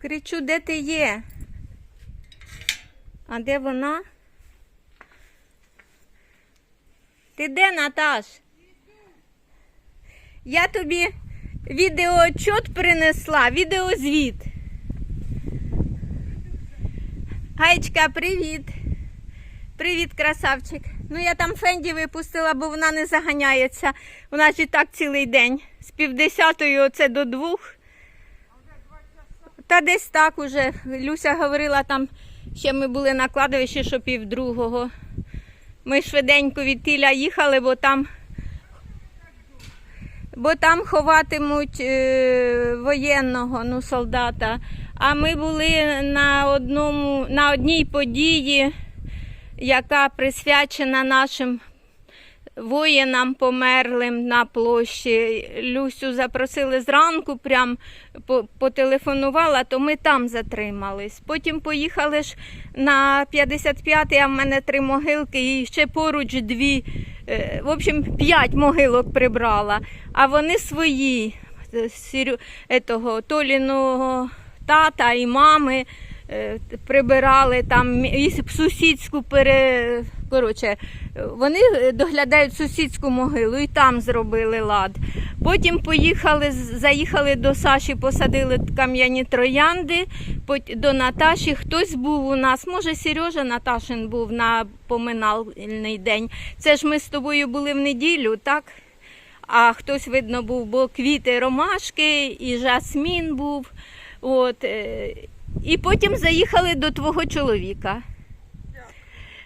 Кричу, де ти є? А де вона? Ти де, Наташ? Я тобі відеоотчет принесла, відеозвіт. Гаєчка, привіт. Привіт, красавчик. Ну я там Фенді випустила, бо вона не заганяється. У нас і так цілий день. З півдесятої оце до двох. Та десь так уже. Люся говорила, там ще ми були на кладовищі, що пів другого. Ми швиденько від Тіля їхали, бо там, бо там ховатимуть е, воєнного, ну, солдата. А ми були на, одному, на одній події, яка присвячена нашим воїнам померлим на площі. Люсю запросили зранку, прям по- потелефонувала, то ми там затримались. Потім поїхали ж на 55-й, а в мене три могилки і ще поруч дві. Е, В общем, п'ять могилок прибрала. А вони свої. Сірю, етого, Толіного тата і мами прибирали там сусідську пере. Коротше, е, вони доглядають сусідську могилу і там зробили лад. Потім поїхали, заїхали до Саші, посадили кам'яні троянди до Наташі. Хтось був у нас, може, Сережа Наташин був на поминальний день. Це ж ми з тобою були в неділю, так? А хтось, видно, був, бо квіти ромашки, і жасмін був. От, е, і потім заїхали до твого чоловіка.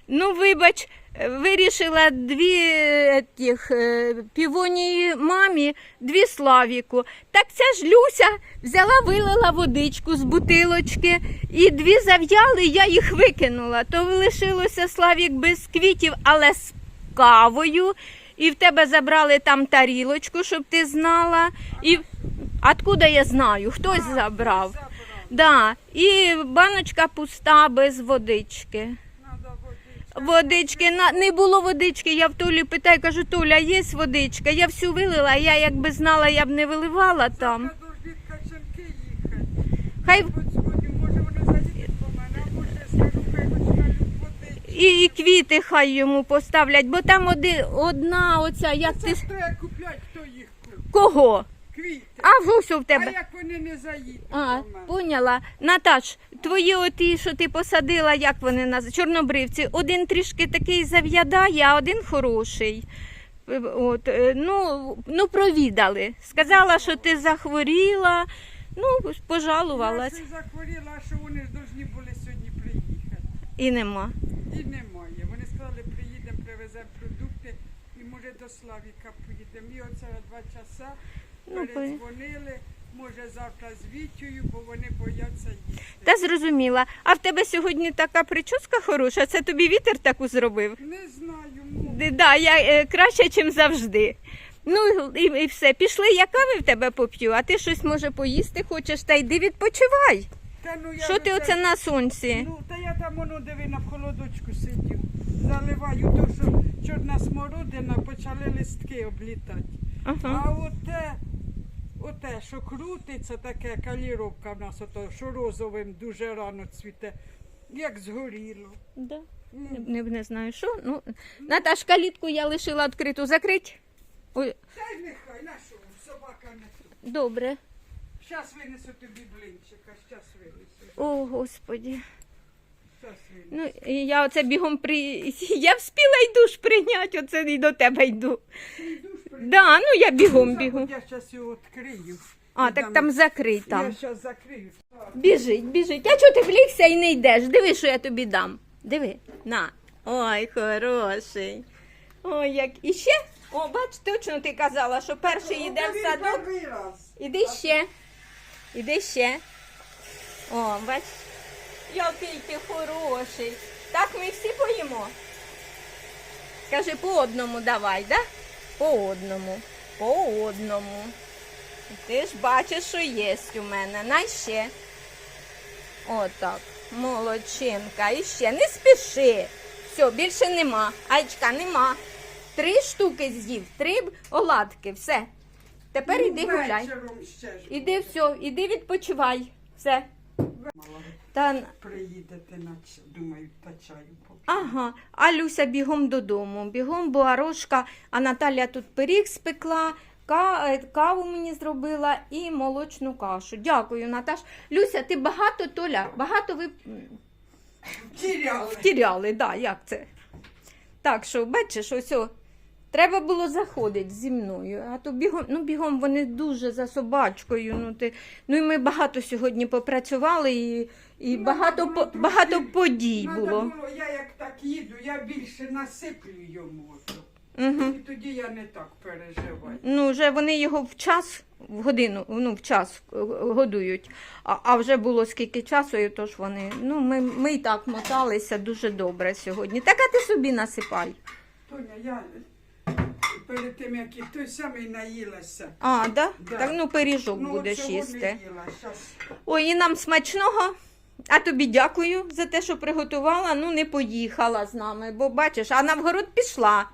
Ну, вибач, вирішила дві е, тих, е, півонії мамі, дві Славіку. Так ця ж Люся взяла, вилила водичку з бутилочки, і дві зав'яли, я їх викинула. То лишилося Славік без квітів, але з кавою. І в тебе забрали там тарілочку, щоб ти знала. І откуда я знаю? Хтось забрав. Да. І баночка пуста без водички. Надо. Водички на не було водички. Я в Толі питаю, кажу, Толя, є водичка. Я всю вилила. Я якби знала, я б не виливала там. Качанки їхати. Хай може вони заїдуть по мене, а може скажу, хай починають водички. і, і квіти хай йому поставлять, бо там оди, одна оця, як Це ти ж треба купляти, хто їх купить. кого? Квіти. А ось у А тебе. як вони не заїдуть А, до мене? поняла. Наташ, твої оті, що ти посадила, як вони наз... чорнобривці, один трішки такий зав'ядає, а один хороший. Е, От, е, ну, ну, провідали. Сказала, що ти захворіла, ну, Я пожалувалась. ще захворіла, що вони ж повинні були сьогодні приїхати. І нема. І немає. Вони сказали, приїдемо, привеземо продукти і може до Славіка поїдемо. І оце два часа Ну, передзвонили, може завтра з Вітєю, бо вони бояться їсти. Та зрозуміла. А в тебе сьогодні така прическа хороша, це тобі вітер таку зробив? Не знаю, ну, Д- Да, я е, краще, ніж завжди. Ну і, і все. Пішли, я кави в тебе поп'ю, а ти щось може поїсти хочеш, та йди відпочивай. та ну я Що ти вже- оце на сонці? Ну, та я там воно диви на холодочку сидів. Заливаю то, що чорна смородина, почали листки облітати. Ага. А оте, оте, що крутиться, таке каліровка в нас, ото, що розовим дуже рано цвіте, як згоріло. Да. Ну, Не, не, знаю що. Ну, Наташ, калітку я лишила відкриту. Закрить? Ой, Та й нехай, на що, собака не тут. добре. Щас винесу тобі блинчика, щас винесу. О, Господі. Ну, я оце бігом при. Я вспіла й душ прийняти, оце і до тебе йду. Да, ну я бігом бігу. Я щас його відкрию. А, І так там закрий Я там. закрию. Біжить, біжить. А чого ти влігся і не йдеш? Диви, що я тобі дам. Диви, на. Ой, хороший. Ой, як. І ще? О, бач, точно ти казала, що перший йде в садок. Іди ще. Іди ще. О, бач. Який ти хороший. Так ми всі поїмо. Скажи, по одному давай, да? По одному. По одному. Ти ж бачиш, що є у мене. На ще. Отак. Молодчинка. І ще не спіши. Все, більше нема. Айчка, нема. Три штуки з'їв, три оладки, все. Тепер Ну, іди гуляй. Іди все, іди відпочивай. Все. Та Приїдете, думаю, та чаю поп'ю. Ага, а Люся бігом додому. Бігом, бо Арошка, а Наталя тут пиріг спекла, ка- е, каву мені зробила і молочну кашу. Дякую, Наташ. Люся, ти багато Толя, багато ви м, Тіряли. втіряли, да, як це? Так що, бачиш, ось. о, Треба було заходити зі мною, а то бігом, ну бігом вони дуже за собачкою. Ну, ти, ну і ми багато сьогодні попрацювали і, і Ну, багато, по- багато подій Надо було. було, я як так їду, я більше насиплю йому. Угу. І тоді я не так переживаю. Ну, вже вони його в час, в годину, ну, в час е, годують. А, а вже було скільки часу, і тож вони. Ну, ми, ми і так моталися дуже добре сьогодні. Так а ти собі насипай. Тоня, я перед тим, як і той самий наїлася. А, да? Да. Так ну пиріжок Ну, будеш цього їсти. не їла. Щас. Ой, і нам смачного. А тобі дякую за те, що приготувала. Ну, не поїхала з нами, бо бачиш, а на вгород пішла.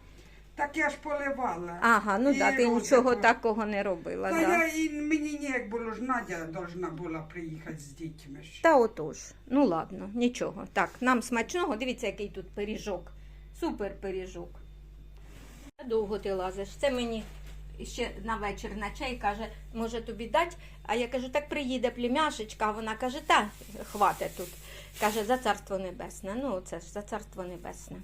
Так я ж поливала. Ага, ну І так, да, ти роза нічого такого не робила. Та да. я і мені ніяк було ж Надя должна була приїхати з дітьми. ж. Та отож, ну ладно, нічого. Так, нам смачного. Дивіться, який тут пиріжок. Супер пиріжок. Довго ти лазиш. Це мені ще на вечір на чай каже, може тобі дати. А я кажу, так приїде племяшечка, а вона каже, та хватить тут. Каже, за царство небесне. Ну, це ж за царство небесне.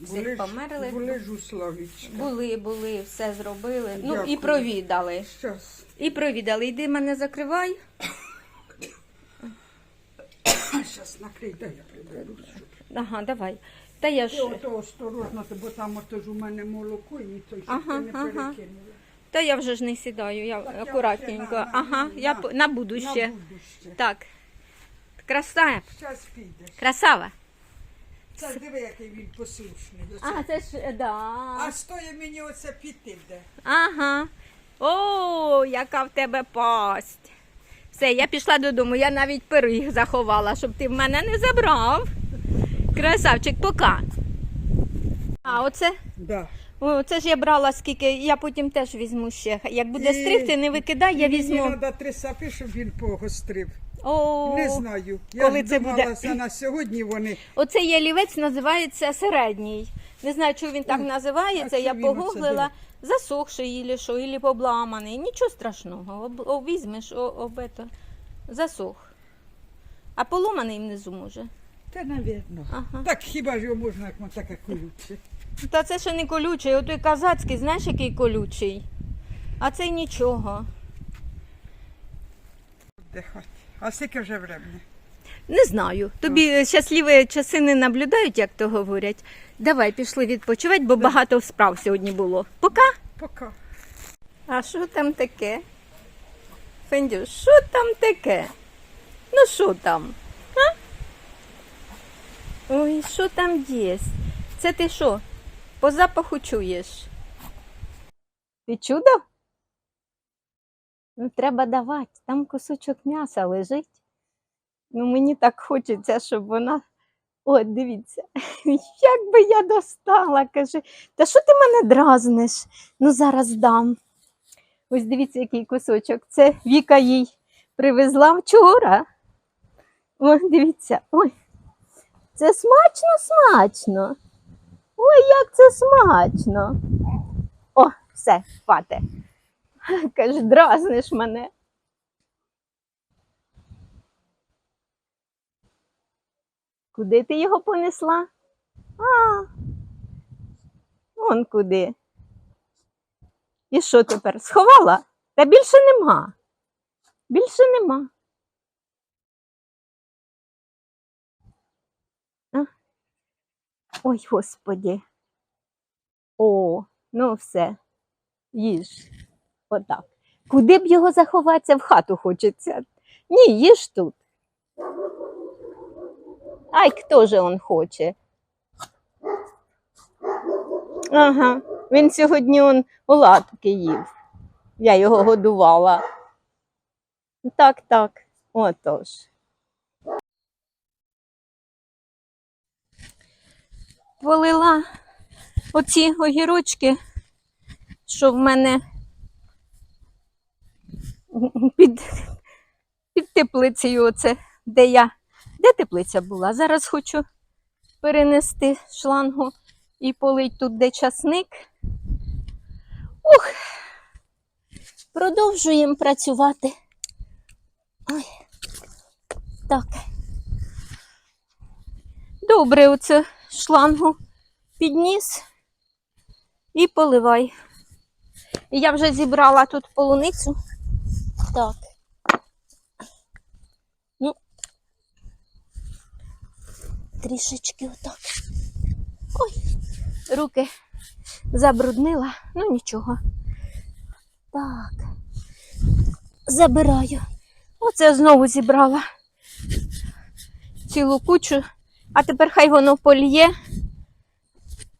Всіх Були померли. Були ж у Славічка. Були, були, все зробили. Ну і Дякую. провідали. Щас. І провідали. Йди мене закривай. Щас накрий, дай я приберу. Ага, давай. Та я Ти ж. ото осторожно, бо там ото ж у мене молоко і то, щоб Ага, ти не ага. перекинула. Та я вже ж не сідаю, я Так акуратненько. на- на- ага, на- я по- на будуще. На будуще. Так. Краса, Щас підеш. красава. Це диви, який він послушний. Оце. А, це ж да. А стоїть мені оце піти де. Ага. О, яка в тебе пасть. Все, я пішла додому, я навіть пиріг заховала, щоб ти в мене не забрав. Красавчик, пока. А, оце, Да. о, це ж я брала скільки, я потім теж візьму ще. Як буде І- стригти, не викидай, я Мені візьму. треба три сапи, щоб він погострив. О, Не знаю. Я коли це думалася буде? на сьогодні вони. Оцей ялівець називається середній. Не знаю, чого він так називається. а Я він оце погуглила. Засохший ілі що, ілі обламаний. Нічого страшного. Об, об- візьмеш, о, об ето. засох. А поломаний внизу може. Та, навірно. Ага. Так хіба ж його можна, як таке колюче. Та це ще не колючий, отой казацький, знаєш, який колючий. А цей нічого. Дихати. А скільки вже времени? Не знаю. Тобі щасливі часи не наблюдають, як то говорять. Давай, пішли відпочивати, бо багато справ сьогодні було. Пока. Пока. А що там таке? Фендю, що там таке? Ну що там? Ой, що там є? Це ти що? По запаху чуєш? Ти чудо? Ну, треба давати. Там кусочок м'яса лежить. Ну, мені так хочеться, щоб вона. О, дивіться, як би я достала, каже, та що ти мене дразниш? Ну, зараз дам. Ось дивіться, який кусочок. Це Віка їй привезла вчора. О, дивіться, ой. Це смачно, смачно. Ой, як це смачно. О, все, хвате. Каже, дразниш мене. Куди ти його понесла? А, он куди. І що тепер? Сховала? Та більше нема. Більше нема. А? Ой, господі. О, ну все. Їж. Отак. Куди б його заховатися в хату хочеться? Ні, їж тут. Ай, хто же он хоче? Ага, він сьогодні он оладки їв. Я його годувала. Так, так, отож. Полила оці огірочки, що в мене під, під теплицею оце де я. Де теплиця була? Зараз хочу перенести шлангу і полить тут, де часник. Ух! Продовжуємо працювати. Ой. Так. Добре, оце шлангу підніс і поливай. І Я вже зібрала тут полуницю. Так. Ну, трішечки отак. Ой, руки забруднила. Ну нічого. Так. Забираю. Оце знову зібрала цілу кучу. А тепер хай воно поліє.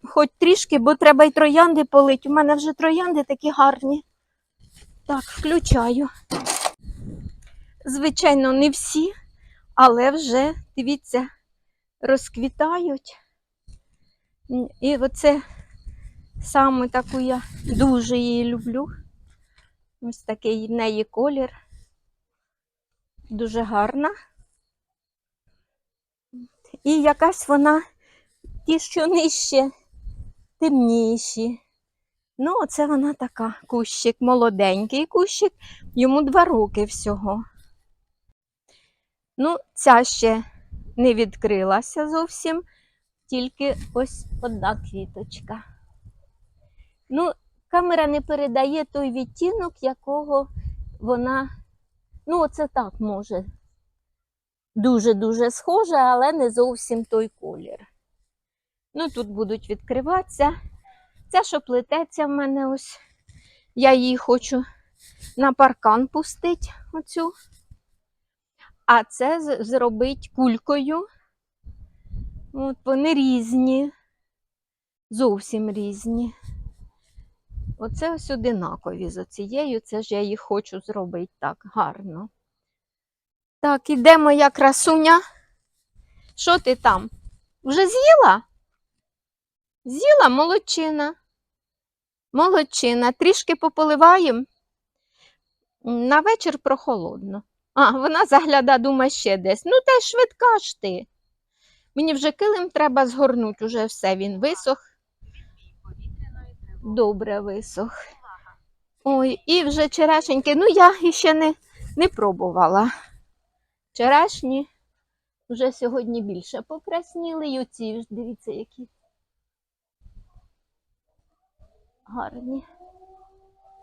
Хоч трішки, бо треба й троянди полить. У мене вже троянди такі гарні. Так, включаю. Звичайно, не всі, але вже, дивіться, розквітають. І оце саме таку я дуже її люблю. Ось такий в неї колір. Дуже гарна. І якась вона, ті, що нижче, темніші. Ну, оце вона така кущик, молоденький кущик, йому два роки всього. Ну, ця ще не відкрилася зовсім, тільки ось одна квіточка. Ну, камера не передає той відтінок, якого вона, ну, оце так може. Дуже-дуже схоже, але не зовсім той колір. Ну, тут будуть відкриватися. Ця, що плететься в мене ось. Я її хочу на паркан пустити, оцю. А це зробить кулькою. От вони різні, зовсім різні. Оце ось одинакові з оцією, це ж я їх хочу зробити так гарно. Так, іде моя красуня. Що ти там? Вже з'їла? З'їла молодчина. Молодчина. Трішки пополиваємо. На вечір прохолодно. А, вона загляда, думає, ще десь. Ну, та й швидка ж ти. Мені вже килим треба згорнути, уже все, він висох. Добре висох. Ой, і вже черешеньки. Ну, я ще не, не пробувала. Черешні вже сьогодні більше покрасніли. І оці, ж дивіться, які гарні.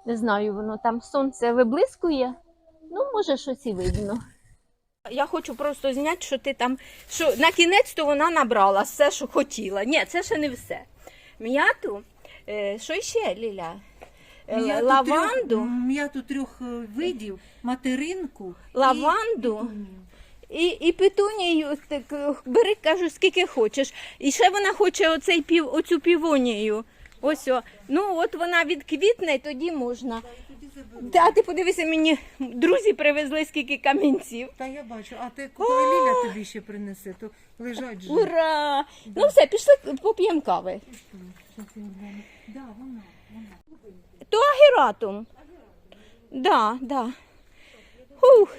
Не знаю, воно там сонце виблискує. Ну, може, щось і видно. Я хочу просто зняти, що ти там, що на кінець то вона набрала все, що хотіла. Ні, це ще не все. М'яту, е, що ще, Ліля? Е, М'яту Лаванду, м'яту трьох е, видів, материнку. лаванду. І. І, петунію е, бери, кажу, скільки хочеш. І ще вона хоче оцей пів, оцю півонію. Ось о. Ну, от вона відквітне, тоді можна. Та ти подивися, мені друзі привезли скільки камінців. Та я бачу, а ти коли Ліля тобі ще принесе, то лежать же. Ура! Ну все, пішли поп'ємо кави. Да, вона. То агератум. Да, да. Ух.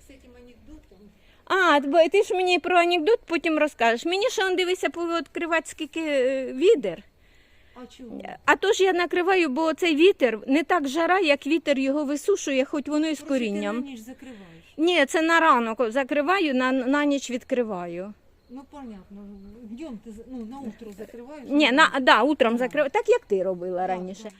З цим анекдотом. А, бо ти ж мені про анекдот потім розкажеш. Мені ще он дивися відкривати скільки е, відер. А чому? А то ж я накриваю, бо цей вітер не так жара, як вітер його висушує, хоч воно і з корінням. Ні, це на ранок закриваю, на, на ніч відкриваю. Ну, понятно. Днем ти, ну, на утро закриваєш. Ні, на, да, утром закриваю, так як ти робила раніше.